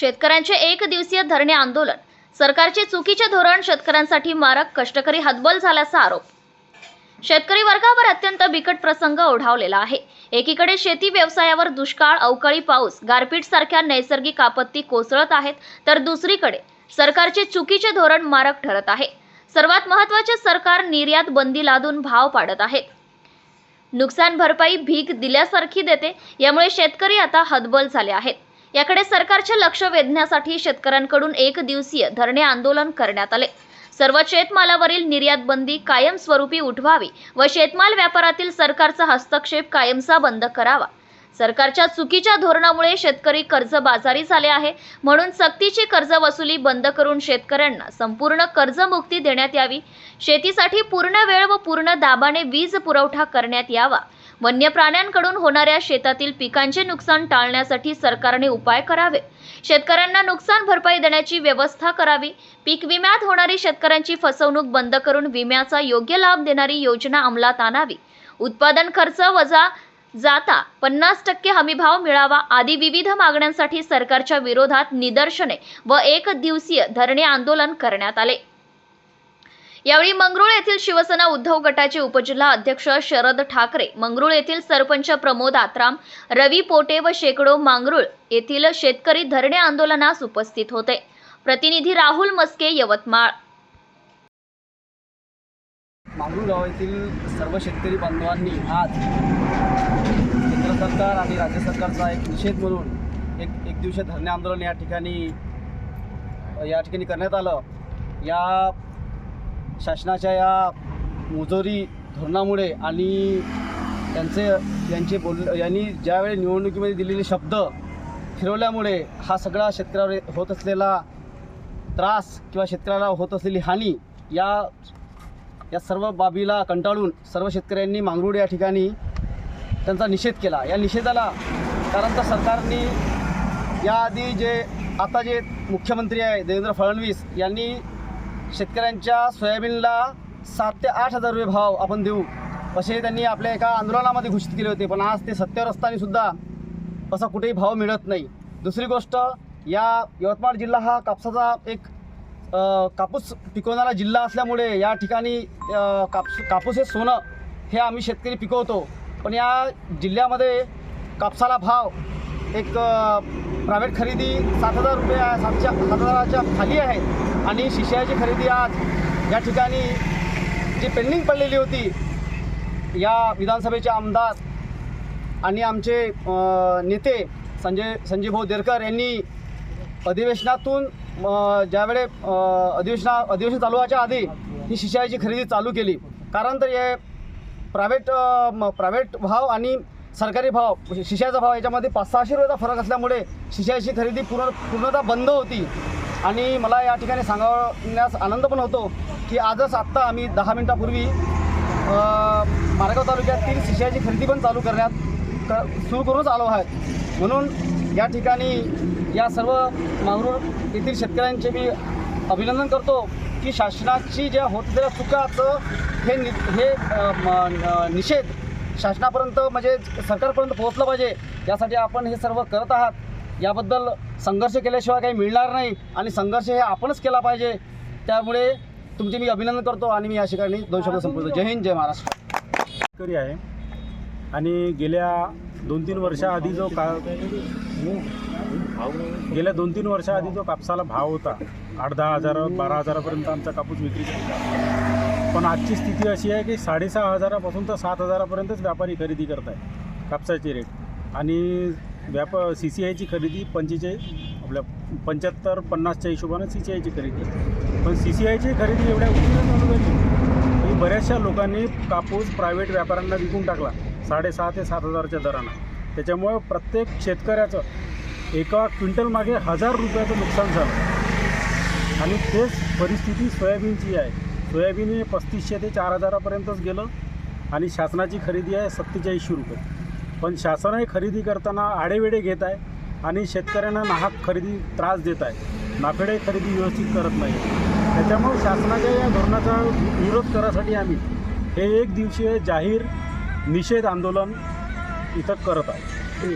शेतकऱ्यांचे एक दिवसीय धरणे आंदोलन. सरकारचे चुकीचे धोरण शेतकऱ्यांसाठी मारक कष्टकरी हतबल झाल्याचा आरोप. शेतकरी वर्गावर अत्यंत बिकट प्रसंग ओढावलेला आहे. एकीकडे शेती व्यवसायावर दुष्काळ अवकाळी पाऊस गारपीट सारख्या नैसर्गिक आपत्ती कोसळत आहेत तर दुसरीकडे सरकारचे चुकीचे धोरण मारक ठरत आहे. सर्वात महत्त्वाचे सरकार निर्यात बंदी लादून भाव पाडत आहे नुकसान भरपाई भीक दिल्यासारखी देते यामुळे शेतकरी आता हतबल झाले आहेत. याकडे सरकारचे लक्ष वेधण्यासाठी शेतकऱ्यांकडून एक दिवसीय धरणे आंदोलन करण्यात आले. सर्व शेतमालावरील निर्यात बंदी कायमस्वरूपी उठवावी व शेतमाल व्यापारातील सरकारचा हस्तक्षेप कायमचा बंद करावा. सरकारच्या चुकीच्या धोरणामुळे शेतकरी कर्जबाजारी झाले आहे. म्हणून सक्तीची कर्ज वसुली बंद करून शेतकऱ्यांना संपूर्ण कर्जमुक्ती देण्यात यावी. शेतीसाठी पूर्ण वेळ व पूर्ण दाबाने वीज पुरवठा करण्यात यावा. वन्य प्राण्यांकडून होणाऱ्या शेतातील पिकांचे नुकसान टाळण्यासाठी सरकारने उपाय करावे. शेतकऱ्यांना नुकसान भरपाई देण्याची व्यवस्था करावी. पीक विम्यात होणारी शेतकऱ्यांची फसवणूक बंद करून विम्याचा योग्य लाभ देणारी योजना अंमलात आणावी. उत्पादन खर्च वजा जाता पन्नास टक्के हमीभाव मिळावा आदी विविध मागण्यांसाठी सरकारच्या विरोधात निदर्शने व एक दिवसीय धरणे आंदोलन करण्यात आले. यावेळी मंगरुळ येथील शिवसेना उद्धव गटाचे उपजिल्हा अध्यक्ष शरद ठाकरे मंगरुळ येथील सरपंच प्रमोद आत्राम रवी पोटे व शेकडो मांगरुळ येथील शेतकरी धरणे आंदोलनास उपस्थित होते. प्रतिनिधी राहुल मस्के यवतमाळ. मांगरूळ गाव येथील सर्व शेतकरी बांधवांनी आज केंद्र सरकार आणि राज्य सरकारचा एक निषेध म्हणून एक एक दिवशी धरणे आंदोलन या ठिकाणी या ठिकाणी करण्यात आलं. या शासनाच्या या मुजोरी धोरणामुळे आणि त्यांचे यांचे बोल यांनी ज्यावेळी निवडणुकीमध्ये दिलेले शब्द फिरवल्यामुळे हा सगळा शेतकऱ्यावर होत असलेला त्रास किंवा शेतकऱ्याला होत असलेली हानी या या सर्व बाबीला कंटाळून सर्व शेतकऱ्यांनी मांगरूड या ठिकाणी त्यांचा निषेध केला. या निषेधाला कारण तर सरकारने याआधी जे आता जे मुख्यमंत्री आहे देवेंद्र फडणवीस यांनी शेतकऱ्यांच्या सोयाबीनला सात ते आठ हजार रुपये भाव आपण देऊ. असे त्यांनी आपल्या एका आंदोलनामध्ये घोषित केले होते. पण आज ते सत्तेवर असताना सुद्धा असा कुठेही भाव मिळत नाही. दुसरी गोष्ट या यवतमाळ जिल्हा हा कापसाचा एक कापूस पिकवणारा जिल्हा असल्यामुळे या ठिकाणी कापूस कापूस हे सोनं हे आम्ही शेतकरी पिकवतो. पण या जिल्ह्यामध्ये कापसाला भाव एक प्रायव्हेट खरेदी सात हजार रुपये सातच्या सात हजाराच्या खाली आहे. आणि शिष्याची खरेदी आज या ठिकाणी जी पेंडिंग पडलेली होती या विधानसभेचे आमदार आणि आमचे नेते संजय संजय भाऊ देरकर यांनी अधिवेशनातून ज्यावेळे अधिवेशना अधिवेशन चालू व्हायच्या आधी ही शिष्याची खरेदी चालू केली. कारण तर हे प्रायव्हेट प्रायव्हेट भाव आणि सरकारी भाव म्हणजे शिशाचा भाव याच्यामध्ये पाच सहाशे रुपयाचा फरक असल्यामुळे शिशाची खरेदी पूर्ण पूर्णतः बंद होती. आणि मला या ठिकाणी सांगण्यास आनंद पण होतो की आजच आत्ता आम्ही दहा मिनटापूर्वी मारेगाव तालुक्यातील शिशाची खरेदी पण चालू करण्यात कर सुरू करूनच आलो आहे म्हणून या ठिकाणी या सर्व मांगरूळ येथील शेतकऱ्यांचे मी अभिनंदन करतो की शासनाची ज्या होत असलेल्या चुकाचं हे नि हे निषेध शासनापर्यंत म्हणजे सरकारपर्यंत पोहोचलं पाहिजे. यासाठी आपण हे सर्व करत आहात. याबद्दल संघर्ष केल्याशिवाय काही मिळणार नाही आणि संघर्ष हे आपणच केला पाहिजे. त्यामुळे तुमचे मी अभिनंदन करतो आणि मी या ठिकाणी दोन शब्द संपवतो. जय हिंद जय महाराष्ट्र. शेतकरी आहे आणि गेल्या दोन तीन वर्षाआधी जो का गेल्या दोन तीन वर्षाआधी जो कापसाला भाव होता आठ दहा हजार बारा हजारापर्यंत आमचा कापूस विक्री पण आजची स्थिती अशी आहे की साडेसहा हजारापासून तर सात हजारापर्यंतच व्यापारी खरेदी करत आहे कापसाचे रेट आणि व्याप सी सी आयची खरेदी पंचेचाळीस आपल्या पंच्याहत्तर पन्नासच्या हिशोबानं सी सी आयची खरेदी. पण सी सी आयची खरेदी एवढ्या उशिरा चालू झाली. की बऱ्याचशा लोकांनी कापूस प्रायव्हेट व्यापाऱ्यांना विकून टाकला साडेसहा ते सात हजारच्या दरानं. त्याच्यामुळे प्रत्येक शेतकऱ्याचं एका क्विंटलमागे हजार रुपयाचं नुकसान झालं. आणि तेच परिस्थिती सोयाबीनची आहे. सोयाबीन हे पस्तीसशे ते चार हजारापर्यंतच गेलं आणि शासनाची खरेदी आहे सत्तेचाळीसशे रुपये. पण शासन हे खरेदी करताना आडेवेडे घेत आहे आणि शेतकऱ्यांना नाहक खरेदी त्रास देत आहे. नाफेडे खरेदी व्यवस्थित करत नाही. त्याच्यामुळे शासनाच्या या धोरणाचा विरोध करायसाठी आम्ही हे एक दिवसीय जाहीर निषेध आंदोलन इथं करत आहे.